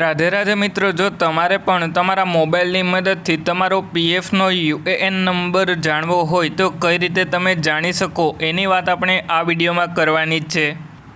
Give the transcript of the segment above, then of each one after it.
રાધે રાધે મિત્રો, જો તમારે પણ તમારા મોબાઈલની મદદથી તમારો પીએફનો યુએએન નંબર જાણવો હોય તો કઈ રીતે તમે જાણી શકો? એની વાત આપણે આ વિડીયોમાં કરવાની છે.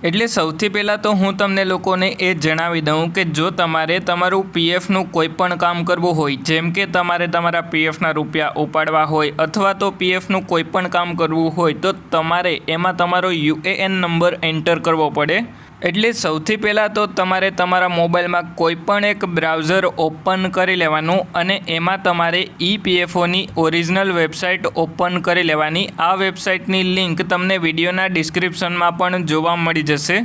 એટલે સૌથી પહેલાં તો હું તમને લોકોને એ જણાવી દઉં કે જો તમારે તમારું પીએફનું કોઈ પણ કામ કરવું હોય, જેમ કે તમારે તમારા પીએફના રૂપિયા ઉપાડવા હોય અથવા તો પીએફનું કોઈ પણ કામ કરવું હોય, તો તમારે એમાં તમારો યુએએન નંબર એન્ટર કરવો પડે. એટલે સૌથી પહેલાં તો તમારે તમારા મોબાઈલમાં કોઈ પણ એક બ્રાઉઝર ઓપન કરી લેવાનું અને એમાં તમારે ઈપીએફઓની ઓરિજિનલ વેબસાઇટ ઓપન કરી લેવાની. આ વેબસાઇટની લિંક તમને વિડીયોના ડિસ્ક્રિપ્શનમાં પણ જોવા મળી જશે.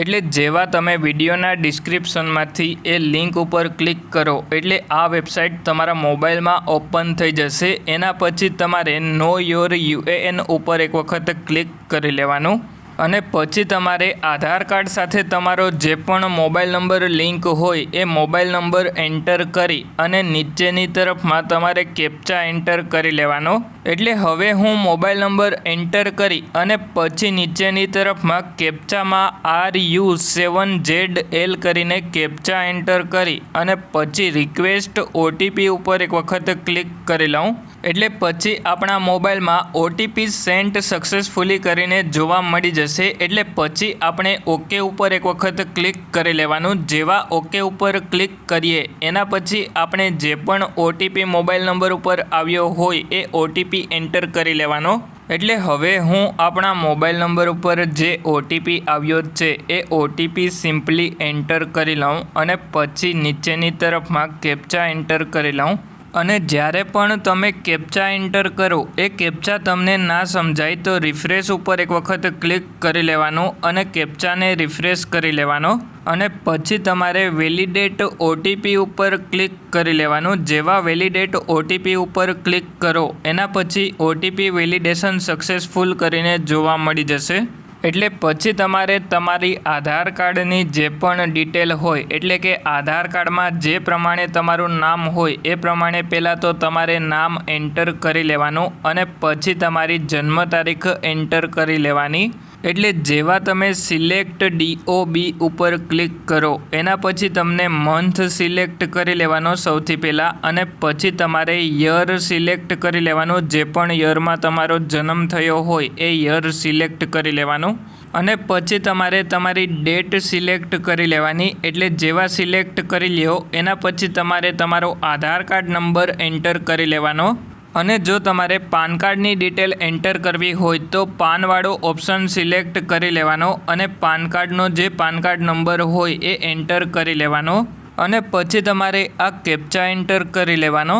એટલે જેવા તમે વિડીયોના ડિસ્ક્રિપ્શનમાંથી એ લિંક ઉપર ક્લિક કરો, એટલે આ વેબસાઇટ તમારા મોબાઈલમાં ઓપન થઈ જશે. એના પછી તમારે નો યોર યુએએન ઉપર એક વખત ક્લિક કરી લેવાનું. અને પછી તમારે આધાર કાર્ડ સાથે તમારો જે પણ મોબાઈલ નંબર લિંક હોય એ મોબાઈલ નંબર એન્ટર કરી અને નીચેની તરફમાં તમારે કેપ્ચા એન્ટર કરી લેવાનો. એટલે હવે હું મોબાઈલ નંબર એન્ટર કરી અને પછી નીચેની તરફમાં કેપ્ચામાં R U seven Z L કરીને કેપ્ચા એન્ટર કરી અને પછી રિક્વેસ્ટ ઓટીપી ઉપર એક વખત ક્લિક કરી લઉં. એટલે પછી આપણા મોબાઈલમાં ઓટીપી સેન્ટ સક્સેસફુલી કરીને જોવા મળી જશે. એટલે પછી આપણે ઓકે ઉપર એક વખત ક્લિક કરી લેવાનું. જેવા ઓકે ઉપર ક્લિક કરીએ, એના પછી આપણે જે પણ ઓટીપી મોબાઈલ નંબર ઉપર આવ્યો હોય, એ ઓટીપી એન્ટર કરી લેવાનો. એટલે હવે હું આપણા મોબાઈલ નંબર ઉપર જે ઓટીપી આવ્યો છે, એ ઓટીપી સિમ્પલી એન્ટર કરી લઉં અને પછી નીચેની તરફમાં કેપ્ચા એન્ટર કરી લઉં. અને જ્યારે પણ તમે કેપ્ચા એન્ટર કરો, એ કેપ્ચા તમને ના સમજાય તો રિફ્રેશ ઉપર એક વખત ક્લિક કરી લેવાનું અને કેપ્ચાને રિફ્રેશ કરી લેવાનો અને પછી તમારે વેલિડેટ ઓટીપી ઉપર ક્લિક કરી લેવાનું. જેવા વેલિડેટ ઓટીપી ઉપર ક્લિક કરો, એના પછી ઓટીપી વેલિડેશન સક્સેસફુલ કરીને જોવા મળી જશે. એટલે પછી તમારે તમારી આધાર કાર્ડની જે પણ ડિટેલ હોય, એટલે કે આધાર કાર્ડમાં જે પ્રમાણે તમારું નામ હોય, એ પ્રમાણે પહેલાં તો તમારે નામ એન્ટર કરી લેવાનું અને પછી તમારી જન્મ તારીખ એન્ટર કરી લેવાની. એટલે જેવા તમે સિલેક્ટ ડીઓબી ઉપર ક્લિક કરો, એના પછી તમને મંથ સિલેક્ટ કરી લેવાનો સૌથી પહેલાં અને પછી તમારે યર સિલેક્ટ કરી લેવાનું, જે પણ યરમાં તમારો જન્મ થયો હોય એ યર સિલેક્ટ કરી લેવાનું. અને પછી તમારે તમારી ડેટ સિલેક્ટ કરી લેવાની, એટલે જેવા સિલેક્ટ કરી લ્યો, એના પછી તમારે તમારો આધાર કાર્ડ નંબર એન્ટર કરી લેવાનો. અને જો તમારે પાન કાર્ડની ડિટેલ એન્ટર કરવી હોય તો પાનવાળો ઓપ્શન સિલેક્ટ કરી લેવાનો અને પાન કાર્ડનો જે પાન કાર્ડ નંબર હોય એ એન્ટર કરી લેવાનો અને પછી તમારે આ કેપ્ચા એન્ટર કરી લેવાનો.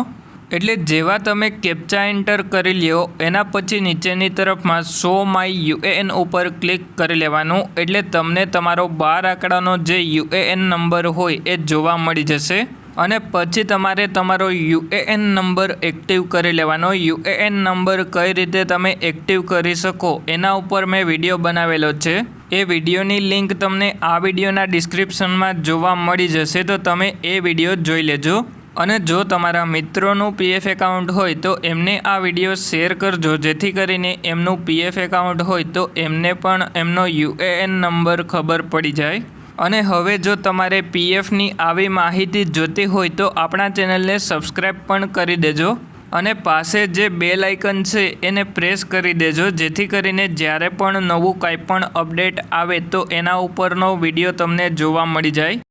એટલે જેવા તમે કેપ્ચા એન્ટર કરી લ્યો, એના પછી નીચેની તરફમાં શો માય યુએએન ઉપર ક્લિક કરી લેવાનું. એટલે તમને તમારો બાર આંકડાનો જે યુએએન નંબર હોય એ જોવા મળી જશે. અને પછી તમારે તમારો યુએએન નંબર એક્ટિવ કરી લેવાનો. યુએએન નંબર કઈ રીતે તમે એક્ટિવ કરી શકો એના ઉપર મેં વીડિયો બનાવેલો છે. એ વિડીયોની લિંક તમને આ વિડીયોના ડિસ્ક્રિપ્શનમાં જોવા મળી જશે, તો તમે એ વીડિયો જોઈ લેજો. અને જો તમારા મિત્રોનું પીએફ એકાઉન્ટ હોય, તો એમને આ વીડિયો શેર કરજો. જેથી કરીને એમનું પીએફ એકાઉન્ટ હોય, તો એમને પણ એમનો યુએએન નંબર ખબર પડી જાય. અને હવે જો તમારે પીએફની આવી માહિતી જોતી હોય તો આપણા ચેનલને સબસ્ક્રાઈબ પણ કરી દેજો અને પાસે જે બેલ આઇકન છે એને પ્રેસ કરી દેજો, જેથી કરીને જ્યારે પણ નવું કાંઈ પણ અપડેટ આવે તો એના ઉપરનો વીડિયો તમને જોવા મળી જાય.